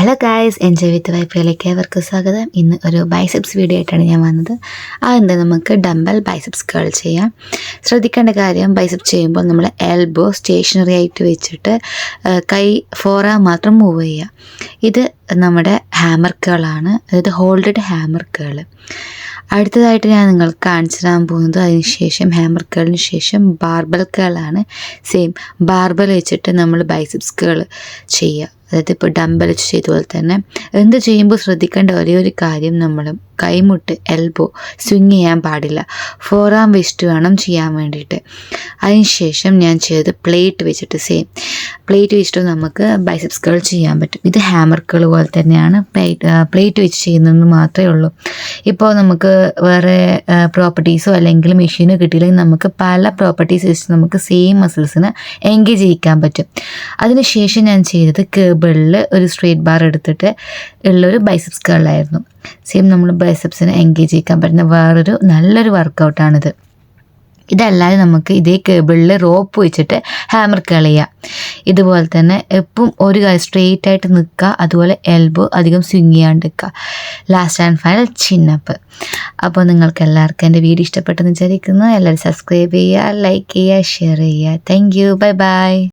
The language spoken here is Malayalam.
ഹലോ ഗായ്സ് എൻജോയ് വിത്ത് വൈപ്പിലേക്ക് ഏവർക്കും സ്വാഗതം. ഇന്ന് ഒരു ബൈസെപ്സ് വീഡിയോ ആയിട്ടാണ് ഞാൻ വന്നത്. അതെന്താ നമുക്ക് ഡംബൽ ബൈസെപ്സ് കേൾ ചെയ്യാം. ശ്രദ്ധിക്കേണ്ട കാര്യം ബൈസെപ്സ് ചെയ്യുമ്പോൾ നമ്മൾ എൽബോ സ്റ്റേഷനറി ആയിട്ട് വെച്ചിട്ട് കൈ ഫോറാ മാത്രം മൂവ് ചെയ്യുക. ഇത് നമ്മുടെ ഹാമർ കേളാണ് അതായത് ഹോൾഡഡ് ഹാമർ കേൾ അടുത്തതായിട്ട് ഞാൻ നിങ്ങൾക്ക് കാണിച്ചു തരാൻ പോകുന്നത് അതിനുശേഷം ഹാമർ കേളിന് ശേഷം ബാർബൽ കേളാണ് സെയിം ബാർബൽ വെച്ചിട്ട് നമ്മൾ ബൈസെപ്സ് കേൾ ചെയ്യുക. അതായത് ഇപ്പോൾ ഡംബൽ വെച്ച് ചെയ്ത പോലെ തന്നെ. എന്ത് ചെയ്യുമ്പോൾ ശ്രദ്ധിക്കേണ്ട ഒരേ ഒരു കാര്യം നമ്മൾ കൈമുട്ട് എൽബോ സ്വിങ് ചെയ്യാൻ പാടില്ല. ഫോറാം വെച്ചിട്ട് വേണം ചെയ്യാൻ വേണ്ടിയിട്ട്. അതിനുശേഷം ഞാൻ ചെയ്തത് പ്ലേറ്റ് വെച്ചിട്ട് സെയിം പ്ലേറ്റ് വെച്ചിട്ട് നമുക്ക് ബൈസെപ്സ് കേൾ ചെയ്യാൻ പറ്റും. ഇത് ഹാമർ കേൾ പോലെ തന്നെയാണ് പ്ലേറ്റ് പ്ലേറ്റ് വെച്ച് ചെയ്യുന്നതെന്ന് മാത്രമേ ഉള്ളൂ. ഇപ്പോൾ നമുക്ക് വേറെ പ്രോപ്പർട്ടീസോ അല്ലെങ്കിൽ മെഷീനോ കിട്ടിയില്ലെങ്കിൽ നമുക്ക് പല പ്രോപ്പർട്ടീസ് വെച്ച് നമുക്ക് സെയിം മസിൽസിന് എൻഗേജ് ചെയ്യിക്കാൻ പറ്റും. അതിനുശേഷം ഞാൻ ചെയ്തത് കേബിളിൽ ഒരു സ്ട്രേറ്റ് ബാർ എടുത്തിട്ട് ഉള്ളൊരു ബൈസെപ്സ് കേളായിരുന്നു സെയിം നമ്മൾ ബൈസെപ്സിന് എൻഗേജ് ചെയ്യിക്കാൻ പറ്റുന്ന വേറൊരു നല്ലൊരു വർക്കൗട്ടാണിത് ഇതല്ലാതെ നമുക്ക് ഇതേ കേബിളിൽ റോപ്പ് വെച്ചിട്ട് ഹാമർ കേൾ ചെയ്യാം. ഇതുപോലെ തന്നെ എപ്പും ഒരു കാര്യം സ്ട്രെയിറ്റ് ആയിട്ട് നിൽക്കുക അതുപോലെ എൽബോ അധികം സ്വിങ് ചെയ്യാണ്ട് നിൽക്കുക ലാസ്റ്റ് ആൻഡ് ഫൈനൽ ചിന്നപ്പ് അപ്പോൾ നിങ്ങൾക്ക് എല്ലാവർക്കും എന്റെ വീഡിയോ ഇഷ്ടപ്പെട്ടെന്ന് വിചാരിക്കുന്നു. എല്ലാവരും സബ്സ്ക്രൈബ് ചെയ്യുക ലൈക്ക് ചെയ്യുക ഷെയർ ചെയ്യുക. Thank you bye bye